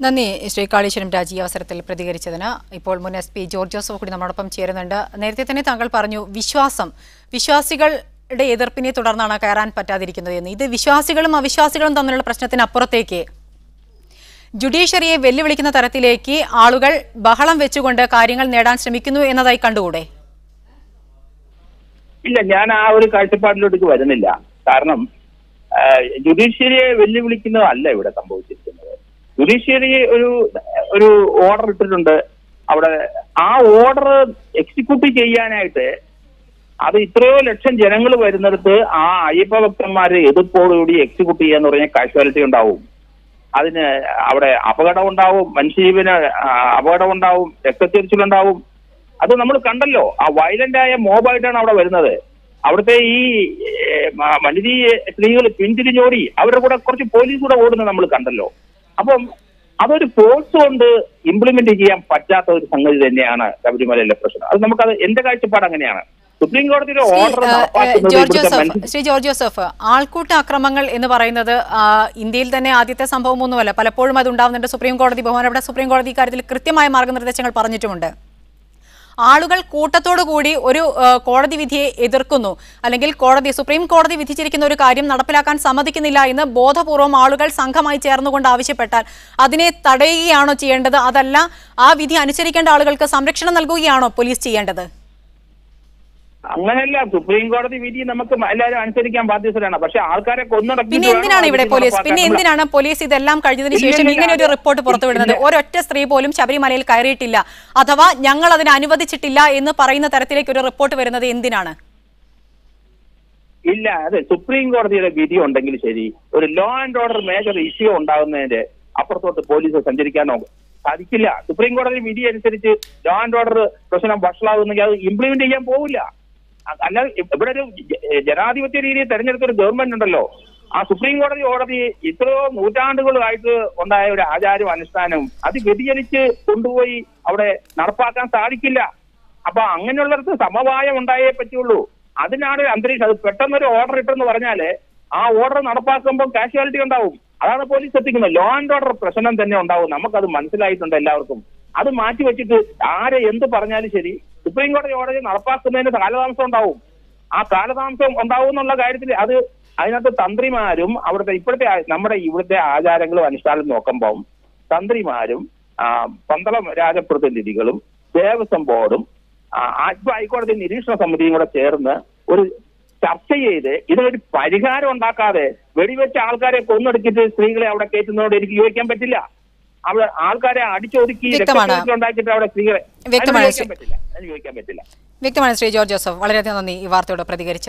നന്ദി ശ്രീ കാളീശ്വരം രാജി അവസരത്തിൽ പ്രതികരിച്ചതിന്. ഇപ്പോൾ മുൻ എസ് പി ജോർജ് ജോസഫ് കൂടി നമ്മോടൊപ്പം ചേരുന്നുണ്ട്. നേരത്തെ തന്നെ താങ്കൾ പറഞ്ഞു വിശ്വാസം വിശ്വാസികളുടെ എതിർപ്പിനെ തുടർന്നാണ് കയറാൻ പറ്റാതിരിക്കുന്നത് എന്ന്. ഇത് വിശ്വാസികളും അവിശ്വാസികളും തമ്മിലുള്ള പ്രശ്നത്തിന് പ്രശ്നത്തിനപ്പുറത്തേക്ക് ജുഡീഷ്യറിയെ വെല്ലുവിളിക്കുന്ന തരത്തിലേക്ക് ആളുകൾ ബഹളം വെച്ചുകൊണ്ട് കാര്യങ്ങൾ നേടാൻ ശ്രമിക്കുന്നു എന്നതായി കണ്ടുകൂടെ? ഇല്ല ഞാൻ ആ ഒരു കാഴ്ചപ്പാടിലോട്ടേക്ക് വരുന്നില്ല. കാരണം ജുഡീഷ്യറിയെ വെല്ലുവിളിക്കുന്നതല്ല ഇവിടെ സംഭവിച്ചിരിക്കുന്നത്. ജുഡീഷ്യറി ഒരു ഒരു ഓർഡർ ഇട്ടിട്ടുണ്ട്. അവിടെ ആ ഓർഡർ എക്സിക്യൂട്ട് ചെയ്യാനായിട്ട് അത് ഇത്രയോ ലക്ഷം ജനങ്ങൾ വരുന്നിടത്ത് ആ അയ്യപ്പ ഭക്തന്മാരെ എതിർപ്പോടുകൂടി എക്സിക്യൂട്ട് ചെയ്യാന്ന് പറഞ്ഞ കാഷ്വാലിറ്റി ഉണ്ടാവും. അതിന് അവിടെ അപകടം ഉണ്ടാവും മനുഷ്യജീവന് അപകടം ഉണ്ടാവും രക്തച്ചൊരിച്ചിലുണ്ടാവും. അത് നമ്മൾ കണ്ടല്ലോ. ആ വയലന്റ് ആയ മോബായിട്ടാണ് അവിടെ വരുന്നത്. അവിടുത്തെ ഈ മനിതി സ്ത്രീകൾ പിന്തിരിഞ്ഞോടി അവരുടെ കൂടെ കുറച്ച് പോലീസ് കൂടെ ഓടുന്നത് നമ്മൾ കണ്ടല്ലോ. അപ്പം അതൊരു ഫോഴ്സ് കൊണ്ട് ഇംപ്ലിമെന്റ് ചെയ്യാൻ പറ്റാത്ത ഒരു സംഗതി തന്നെയാണ് ശബരിമലയിലെ പ്രശ്നം. അത് നമുക്കത് എന്റെ കാഴ്ചപ്പാട് അങ്ങനെയാണ്. സുപ്രീം കോടതിയുടെ ശ്രീ, ഓർഡർ ഏഹ്, ഏഹ്, George Joseph Shri George Joseph ആൾക്കൂട്ട അക്രമങ്ങൾ എന്ന് പറയുന്നത് ഇന്ത്യയിൽ തന്നെ ആദ്യത്തെ സംഭവം ഒന്നുമല്ല പലപ്പോഴും അത് ഉണ്ടാവുന്നുണ്ട് സുപ്രീം കോടതി ബഹുമാനപ്പെട്ട സുപ്രീം കോടതി ഇക്കാര്യത്തിൽ കൃത്യമായ മാർഗനിർദ്ദേശങ്ങൾ പറഞ്ഞിട്ടുമുണ്ട്. ആളുകൾ കൂട്ടത്തോടു കൂടി ഒരു കോടതി വിധിയെ എതിർക്കുന്നു. അല്ലെങ്കിൽ കോടതി സുപ്രീം കോടതി വിധിച്ചിരിക്കുന്ന ഒരു കാര്യം നടപ്പിലാക്കാൻ സമ്മതിക്കുന്നില്ല എന്ന് ബോധപൂർവം ആളുകൾ സംഘമായി ചേർന്നുകൊണ്ട് ആവശ്യപ്പെട്ടാൽ അതിനെ തടയുകയാണോ ചെയ്യേണ്ടത്? അതല്ല ആ വിധി അനുസരിക്കേണ്ട ആളുകൾക്ക് സംരക്ഷണം നൽകുകയാണോ പോലീസ് ചെയ്യേണ്ടത്? അങ്ങനെയല്ല സുപ്രീം കോടതി വിധി നമുക്ക് എല്ലാവരും അനുസരിക്കാൻ ബാധ്യസ്ഥരാണ്. പക്ഷെ ആൾക്കാരെ കൊന്നടക്കി പിന്നെ എന്തിനാണ് ഇവിടെ പോലീസ്? പിന്നെ എന്തിനാണ് പോലീസ് ഇതെല്ലാം കഴിഞ്ഞതിന് ശേഷം ഇങ്ങനെ ഒരു റിപ്പോർട്ട് പുറത്തുവിടുന്നത്. ഒരൊറ്റ സ്ത്രീ പോലും ശബരിമലയിൽ കയറിയിട്ടില്ല. അഥവാ ഞങ്ങൾ അതിന് അനുവദിച്ചിട്ടില്ല എന്ന് പറയുന്ന തരത്തിലേക്ക് ഒരു റിപ്പോർട്ട് വരുന്നത് എന്തിനാണ്? ഇല്ല അതെ സുപ്രീം കോടതിയുടെ വിധി ഉണ്ടെങ്കിൽ ശരി. ഒരു law and order major issue ഉണ്ടാകുന്നതിന്റെ അപ്പുറത്തോട്ട് പോലീസ് സഞ്ചരിക്കാനോ സാധിക്കില്ല. സുപ്രീം കോടതി വിധി അനുസരിച്ച് ലോ ആൻഡ് ഓർഡർ പ്രശ്നം വഷളാകുന്നെങ്കിൽ അത് ഇംപ്ലിമെന്റ് ചെയ്യാൻ പോവില്ല. അ- അല്ലാതെ ഇവിടെ ഒരു ജനാധിപത്യ രീതിയിൽ തെരഞ്ഞെടുത്ത ഒരു ഗവൺമെന്റ് ഉണ്ടല്ലോ. ആ സുപ്രീം കോടതി കോടതി ഇത്രയോ നൂറ്റാണ്ടുകളായിട്ട് ഉണ്ടായ ഒരു ആചാരം അനുഷ്ഠാനം അത് വ്യതിചലിച്ച് കൊണ്ടുപോയി അവിടെ നടപ്പാക്കാൻ സാധിക്കില്ല. അപ്പൊ അങ്ങനെയുള്ളവർക്ക് സമവായം ഉണ്ടായേ പറ്റുള്ളൂ. അതിനാണ് അന്തരീക്ഷം അത് പെട്ടെന്നൊരു ഓർഡർ ഇട്ടെന്ന് പറഞ്ഞാൽ ആ ഓർഡർ നടപ്പാക്കുമ്പോൾ കാഷ്വാലിറ്റി ഉണ്ടാവും. അതാണ് പോലീസ് എത്തിക്കുന്നത്. ലോ ആൻഡ് ഓർഡർ പ്രശ്നം തന്നെ ഉണ്ടാവും. നമുക്കത് മനസ്സിലായിട്ടുണ്ട് എല്ലാവർക്കും. അത് മാറ്റി വെച്ചിട്ട് ആരെ എന്ത് പറഞ്ഞാലും ശരി സുപ്രീം കോടതി ഓർഡർ നടപ്പാക്കുന്നതിന് കാലതാമസം ഉണ്ടാവും. ആ കാലതാമസം ഉണ്ടാവും എന്നുള്ള കാര്യത്തിൽ അത് അതിനകത്ത് തന്ത്രിമാരും അവിടുത്തെ ഇപ്പോഴത്തെ നമ്മുടെ ഇവിടുത്തെ ആചാരങ്ങളും അനുഷ്ഠാനം നോക്കുമ്പോൾ തന്ത്രിമാരും പന്തളം രാജപ്രതിനിധികളും ദേവസ്വം ബോർഡും ഹൈക്കോടതി നിരീക്ഷണ സമിതിയും കൂടെ ചേർന്ന് ഒരു ചർച്ച ചെയ്ത് ഇതിനൊരു പരിഹാരം ഉണ്ടാക്കാതെ വെടിവെച്ച ആൾക്കാരെ കൊന്നെടുക്കിട്ട് സ്ത്രീകളെ അവിടെ കയറ്റുന്നതോട് എനിക്ക് യോജിക്കാൻ പറ്റില്ല. അവിടെ ആൾക്കാരെ അടിച്ചൊതുക്കി. ഉണ്ടാക്കിയിട്ട് അവിടെ സ്ത്രീകളെ. വ്യക്തമാണ്. Shri George Joseph. വളരെയധികം നന്ദി ഈ വാർത്തയോട് പ്രതികരിച്ചത്